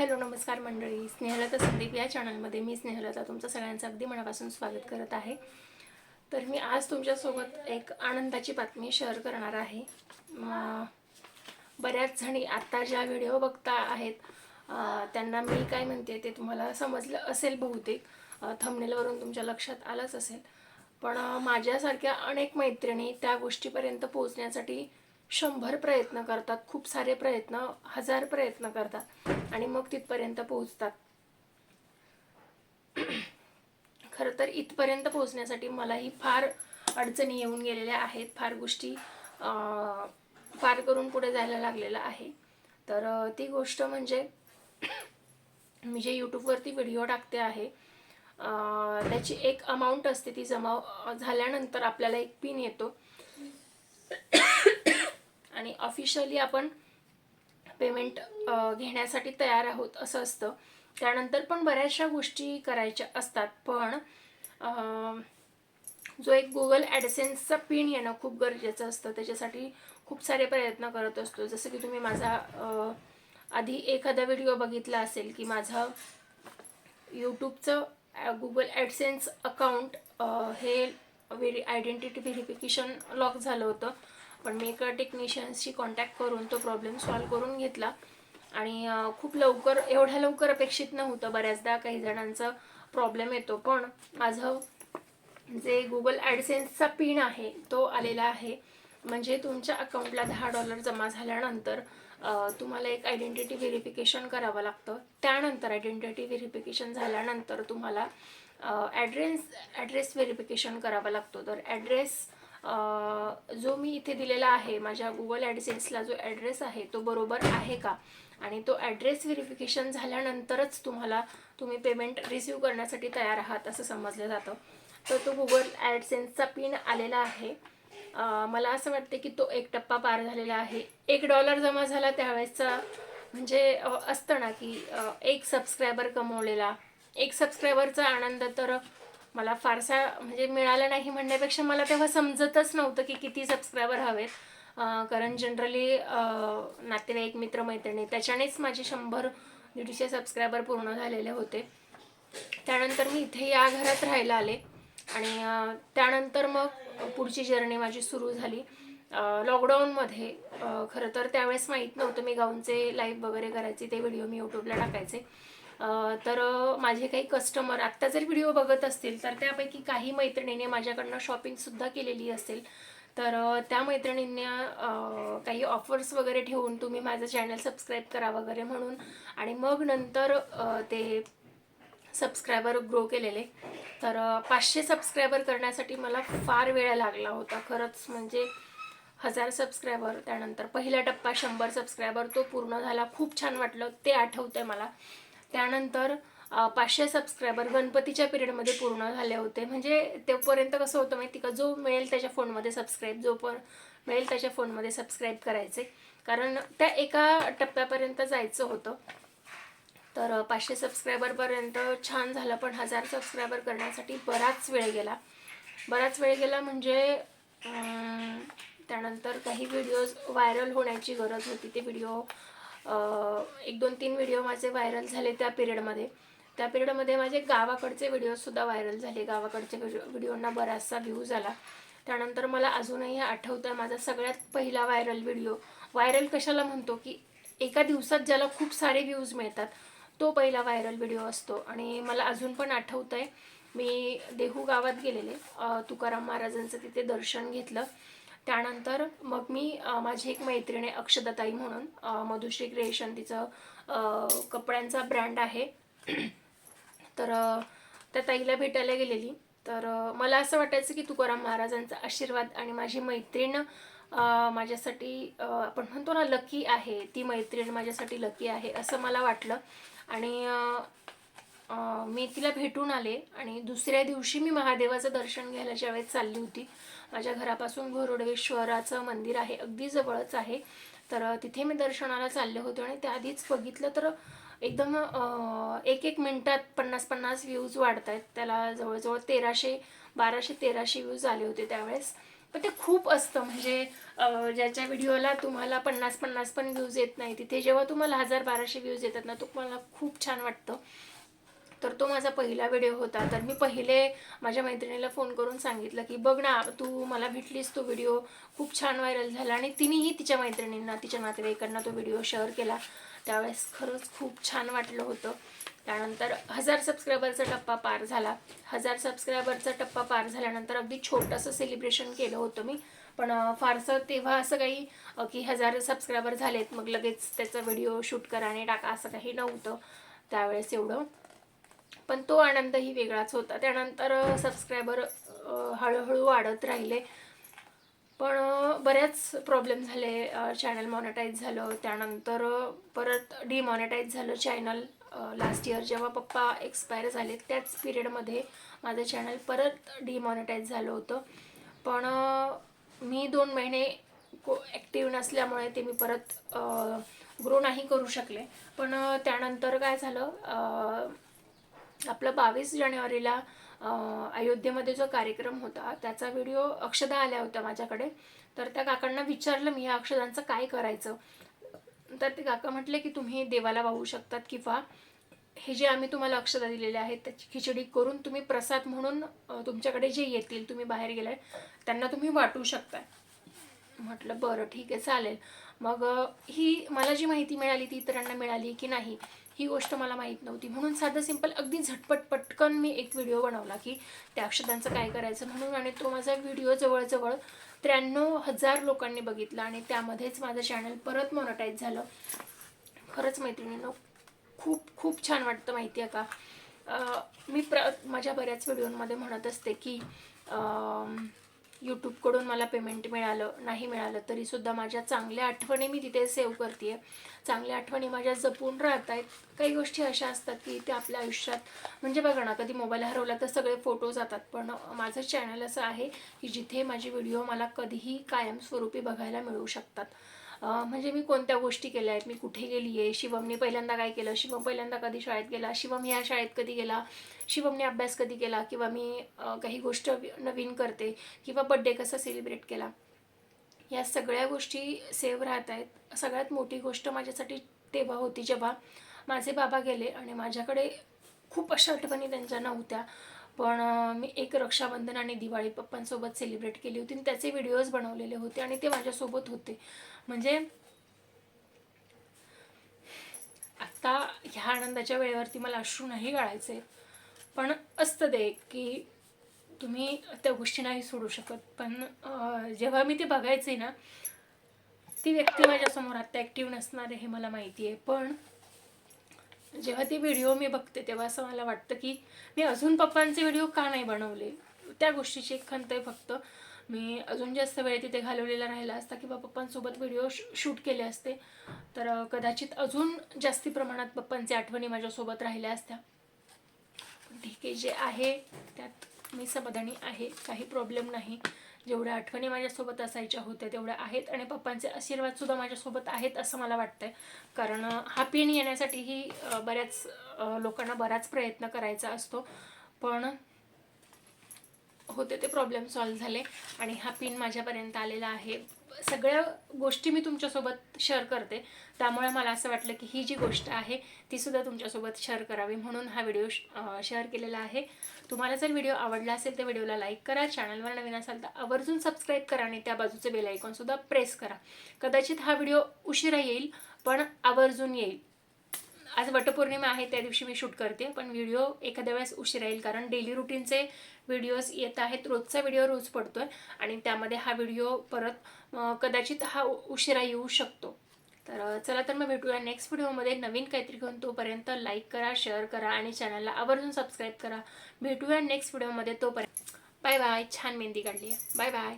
Hello नमस्कार मंडळी. स्नेहलता संदीप या चॅनलमध्ये मी स्नेहलता तुमचं सगळ्यांचं अगदी मनापासून स्वागत करत आहे. तर मी आज तुमच्यासोबत एक आनंदाची बातमी शेअर करणार आहे. बऱ्याच जणी आत्ता ज्या व्हिडिओ बघता आहेत त्यांना मी काय म्हणते ते तुम्हाला समजलं असेल बहुतेक. थंबनेलवरून तुमच्या लक्षात आलंच असेल. पण माझ्यासारख्या अनेक मैत्रिणी त्या गोष्टीपर्यंत पोहोचण्यासाठी शंभर प्रयत्न करतात खूप सारे प्रयत्न हजार प्रयत्न करतात. आणि मग तिथपर्यंत पोहोचतात. खरं तर इथपर्यंत पोहोचण्यासाठी मलाही फार अडचणी येऊन गेलेल्या आहेत. फार गोष्टी पार करून पुढे जायला लागलेलं आहे. तर ती गोष्ट म्हणजे मी जे यूट्यूबवरती व्हिडिओ टाकते आहे त्याची एक अमाऊंट असते ती जमा झाल्यानंतर आपल्याला एक पिन येतो. आणि ऑफिशियली आपण पेमेंट घेण्यासाठी तयार आहोत असं असतं. त्यानंतर पण बऱ्याचशा गोष्टी करायच्या असतात पण जो एक गुगल ॲडसेन्सचा पिन येणं खूप गरजेचं असतं. त्याच्यासाठी खूप सारे प्रयत्न करत असतो. जसं की तुम्ही माझा आधी एखादा व्हिडिओ बघितला असेल की माझं यूट्यूबचं गुगल ॲडसेन्स अकाउंट हे व्हेरी आयडेंटिटी व्हेरिफिकेशन लॉक झालं होतं. पण मी एका टेक्निशियन्सशी कॉन्टॅक्ट करून तो प्रॉब्लेम सॉल्व करून घेतला. आणि खूप लवकर एवढ्या लवकर अपेक्षित नव्हतं. बऱ्याचदा काही जणांचा प्रॉब्लेम येतो. पण माझं जे गुगल ॲडसेन्सचा पिन आहे तो आलेला आहे. म्हणजे तुमच्या अकाउंटला दहा डॉलर जमा झाल्यानंतर तुम्हाला एक आयडेंटिटी व्हेरिफिकेशन करावं लागतं. त्यानंतर आयडेंटिटी व्हेरिफिकेशन झाल्यानंतर तुम्हाला ॲड्रेस ॲड्रेस व्हेरिफिकेशन करावं लागतो. तर ॲड्रेस जो मी इथे दिलेला आहे माझ्या गुगल ॲडसेन्सला जो ॲड्रेस आहे तो बरोबर आहे का? आणि तो ॲड्रेस व्हेरिफिकेशन झाल्यानंतरच तुम्हाला तुम्ही पेमेंट रिसीव करण्यासाठी तयार आहात असं समजलं जातं. तर तो गुगल ॲडसेन्सचा पिन आलेला आहे. मला असं वाटते की तो एक टप्पा पार झालेला आहे. एक डॉलर जमा झाला त्यावेळेसचा म्हणजे असतं ना की एक सबस्क्रायबर कमवलेला. एक सबस्क्रायबरचा आनंद तर मला फारसा म्हणजे मिळाला नाही म्हणण्यापेक्षा मला तेव्हा समजतच नव्हतं की किती सबस्क्रायबर हवेत. कारण जनरली नातेवाईक मित्रमैत्रिणी त्याच्यानेच माझे शंभर दीडशे सबस्क्रायबर पूर्ण झालेले होते. त्यानंतर मी इथे या घरात राहायला आले आणि त्यानंतर मग पुढची जर्नी माझी सुरू झाली. लॉकडाऊनमध्ये खरं तर त्यावेळेस माहीत नव्हतं मी गाऊनचे लाईव्ह वगैरे करायचे ते व्हिडिओ मी यूट्यूबला टाकायचे. तर माझे काही कस्टमर आत्ता जर व्हिडिओ बघत असतील तर त्यापैकी काही मैत्रिणीने माझ्याकडनं शॉपिंगसुद्धा केलेली असेल. तर त्या मैत्रिणींना काही ऑफर्स वगैरे ठेवून तुम्ही माझं चॅनल सबस्क्राईब करा वगैरे म्हणून. आणि मग नंतर ते सबस्क्रायबर ग्रो केलेले. तर पाचशे सबस्क्रायबर करण्यासाठी मला फार वेळ लागला होता. खरंच म्हणजे हजार सबस्क्रायबर त्यानंतर पहिला टप्पा शंभर सबस्क्रायबर तो पूर्ण झाला. खूप छान वाटलं. ते आठवतं आहे मला. त्यानंतर पाचशे सबस्क्रायबर गणपतीच्या पिरियडमध्ये पूर्ण झाले होते. म्हणजे तेपर्यंत कसं होतं माहिती का? जो मिळेल त्याच्या फोनमध्ये सबस्क्राईब जो पण मिळेल त्याच्या फोनमध्ये सबस्क्राईब करायचे. कारण त्या एका टप्प्यापर्यंत जायचं होतं. तर पाचशे सबस्क्रायबरपर्यंत छान झालं पण हजार सबस्क्रायबर करण्यासाठी बराच वेळ गेला. बराच वेळ गेला म्हणजे त्यानंतर काही व्हिडिओज व्हायरल होण्याची गरज होती. ते व्हिडिओ एक दोन तीन व्हिडिओ माझे व्हायरल झाले त्या पिरियडमध्ये त्या पिरियडमध्ये माझे गावाकडचे व्हिडिओसुद्धा व्हायरल झाले. गावाकडचे व्हिडिओना व्हिडिओंना बराचसा व्ह्यूज आला त्यानंतर मला अजूनही आठवतं आहे माझा सगळ्यात पहिला व्हायरल व्हिडिओ व्हायरल कशाला म्हणतो की एका दिवसात ज्याला खूप सारे व्ह्यूज मिळतात तो पहिला व्हायरल व्हिडिओ असतो. आणि मला अजून पण आठवतं आहे मी देहू गावात गेलेले. तुकाराम महाराजांचं तिथे दर्शन घेतलं. त्यानंतर मग मी माझी एक मैत्रीण आहे अक्षदाताई म्हणून. मधुश्री क्रिएशन तिचं कपड्यांचा ब्रँड आहे. तर त्या ताईला भेटायला गेलेली. तर मला असं वाटायचं की तुकाराम महाराजांचा आशीर्वाद आणि माझी मैत्रीण माझ्यासाठी आपण म्हणतो ना लकी आहे. ती मैत्रीण माझ्यासाठी लकी आहे असं मला वाटलं. आणि मी तिला भेटून आले आणि दुसऱ्या दिवशी मी महादेवाचं दर्शन घ्यायला ज्यावेळेस चालली होती माझ्या घरापासून घोरडेश्वराचं मंदिर आहे अगदी जवळच आहे. तर तिथे मी दर्शनाला चालले होते आणि त्याआधीच बघितलं तर एकदम एक एक मिनटात पन्नास पन्नास व्ह्यूज वाढत आहेत त्याला जवळजवळ तेराशे बाराशे तेराशे व्ह्यूज आले होते त्यावेळेस. पण ते खूप असतं. म्हणजे ज्याच्या व्हिडिओला तुम्हाला पन्नास पन्नास पण व्ह्यूज येत नाही तिथे जेव्हा तुम्हाला हजार बाराशे व्ह्यूज येतात ना तुम्हाला खूप छान वाटतं. तर तो माझा पहिला व्हिडिओ होता. तर मी पहिले माझ्या मैत्रिणीला फोन करून सांगितलं की बघ ना तू मला भेटलीस तो व्हिडिओ खूप छान व्हायरल झाला. आणि तिनेही तिच्या मैत्रिणींना तिच्या नातेवाईकांना तो व्हिडिओ शेअर केला. त्यावेळेस खरंच खूप छान वाटलं होतं. त्यानंतर हजार सबस्क्रायबरचा टप्पा पार झाला. हजार सबस्क्रायबरचा टप्पा पार झाल्यानंतर अगदी छोटंसं सेलिब्रेशन केलं होतं मी. पण फारसं तेव्हा असं काही की हजार सबस्क्रायबर झालेत मग लगेच त्याचा व्हिडिओ शूट करा आणि टाका असं काही नव्हतं. त्यावेळेस एवढं. पण तो आनंदही वेगळाच होता. त्यानंतर सबस्क्रायबर हळूहळू वाढत राहिले. पण बऱ्याच प्रॉब्लेम झाले. चॅनल मॉनिटाईज झालं. त्यानंतर परत डिमॉनिटाईज झालं चॅनल लास्ट इयर जेव्हा पप्पा एक्सपायर झाले त्याच पिरियडमध्ये माझं चॅनल परत डिमॉनिटाईज झालं होतं. पण मी दोन महिने को ॲक्टिव्ह नसल्यामुळे ते मी परत ग्रो नाही करू शकले. पण त्यानंतर काय झालं? आपलं बावीस जानेवारीला अयोध्येमध्ये जो कार्यक्रम होता त्याचा व्हिडिओ अक्षदा आल्या होत्या माझ्याकडे. तर त्या काकांना विचारलं मी या अक्षदांचं काय करायचं? तर ते काका म्हटले की तुम्ही देवाला वाहू शकतात किंवा हे जे आम्ही तुम्हाला अक्षदा दिलेले आहेत त्याची खिचडी करून तुम्ही प्रसाद म्हणून तुमच्याकडे जे येतील तुम्ही बाहेर गेलाय त्यांना तुम्ही वाटू शकता म्हटलं बरं ठीक आहे चालेल. मग ही मला जी माहिती मिळाली ती इतरांना मिळाली की नाही ही गोष्ट मला माहीत नव्हती. म्हणून साधं सिंपल अगदी झटपट पटकन मी एक व्हिडिओ बनवला की त्या अक्षतांचं काय करायचं म्हणून आणि तो माझा व्हिडिओ जवळजवळ त्र्याण्णव हजार लोकांनी बघितला आणि त्यामध्येच माझं चॅनल परत मॉनिटाईज झालं. खरंच मैत्रिणींनो खूप खूप छान वाटतं माहिती आहे का मी प्र माझ्या बऱ्याच व्हिडिओमध्ये म्हणत असते की यूट्यूबकडून मला पेमेंट मिळालं नाही मिळालं तरीसुद्धा माझ्या चांगल्या आठवणी मी तिथे सेव्ह करते चांगल्या आठवणी माझ्या जपून राहत आहेत काही गोष्टी अशा असतात की त्या आपल्या आयुष्यात म्हणजे बघा ना कधी मोबाईल हरवला तर सगळे फोटो जातात. पण माझं चॅनल असं आहे की जिथे माझे व्हिडिओ मला कधीही कायमस्वरूपी बघायला मिळू शकतात. म्हणजे मी कोणत्या गोष्टी केल्या आहेत? मी कुठे गेली आहे? शिवमने पहिल्यांदा काय केलं? शिवम पहिल्यांदा कधी शाळेत गेला? शिवम ह्या शाळेत कधी गेला? शिवमने अभ्यास कधी केला? किंवा मी काही गोष्ट नवीन करते? किंवा बड्डे कसा सेलिब्रेट केला? या सगळ्या गोष्टी सेव्ह राहत आहेत. सगळ्यात मोठी गोष्ट माझ्यासाठी तेव्हा होती जेव्हा माझे बाबा गेले आणि माझ्याकडे खूप अशा आठवणी त्यांच्या नव्हत्या. पण मी एक रक्षाबंधन आणि दिवाळी पप्पांसोबत सेलिब्रेट केली होती आणि त्याचे व्हिडिओज बनवलेले होते आणि ते माझ्यासोबत होते. म्हणजे आत्ता ह्या आनंदाच्या वेळेवरती मला अश्रू नाही गाळायचे पण असतं ते की तुम्ही त्या गोष्टी नाही सोडू शकत. पण जेव्हा मी ते बघायचे ना ती व्यक्ती माझ्यासमोर आत्ता ॲक्टिव्ह नसणार आहे हे मला माहिती आहे पण जेव्हा ते व्हिडिओ मी बघते तेव्हा असं मला वाटतं की मी अजून पप्पांचे व्हिडिओ का नाही बनवले? त्या गोष्टीची एक खंत आहे फक्त. मी अजून जास्त वेळ तिथे घालवलेला राहिला असता किंवा पप्पांसोबत व्हिडिओ शूट केले असते. तर कदाचित अजून जास्ती प्रमाणात पप्पांच्या आठवणी माझ्यासोबत राहिल्या असत्या. ठीक आहे जे आहे त्यात मी समाधानी आहे. काही प्रॉब्लेम नाही. जेवढ्या आठवणी माझ्यासोबत असायच्या होत्या तेवढ्या आहेत. आणि पप्पांचे आशीर्वादसुद्धा माझ्यासोबत आहेत असं मला वाटतंय. कारण हा पिन येण्यासाठीही बऱ्याच लोकांना बराच प्रयत्न करायचा असतो. पण होते ते प्रॉब्लेम सॉल्व झाले. आणि हा पिन माझ्यापर्यंत आलेला आहे. सगळ्या गोष्टी मी तुमच्यासोबत शेअर करते. त्यामुळे मला असं वाटलं की ही जी गोष्ट आहे ती सुद्धा तुमच्यासोबत शेअर करावी म्हणून हा व्हिडिओ शेअर केलेला आहे. तुम्हाला जर व्हिडिओ आवडला असेल तर व्हिडिओला लाईक करा. चॅनलवर नवीन असाल तर आवर्जून सबस्क्राईब करा आणि त्या बाजूचे बेल आयकॉनसुद्धा प्रेस करा. कदाचित हा व्हिडिओ उशिरा येईल पण आवर्जून येईल. आज वटपौर्णिमा आहे त्या दिवशी मी शूट करते पण व्हिडिओ एखाद्या वेळेस उशिरा येईल कारण डेली रुटीनचे व्हिडिओज येत आहेत रोजचा व्हिडिओ रोज पडतोय आणि त्यामध्ये हा व्हिडिओ परत कदाचित हा उशिरा येऊ शकतो. तर चला तर मग भेटूया नेक्स्ट व्हिडिओमध्ये. नवीन काहीतरी घेऊन तोपर्यंत लाईक करा शेअर करा आणि चॅनलला आवर्जून सबस्क्राईब करा. भेटूया नेक्स्ट व्हिडिओमध्ये तोपर्यंत. बाय बाय छान मेहंदी काढली आहे. Bye bye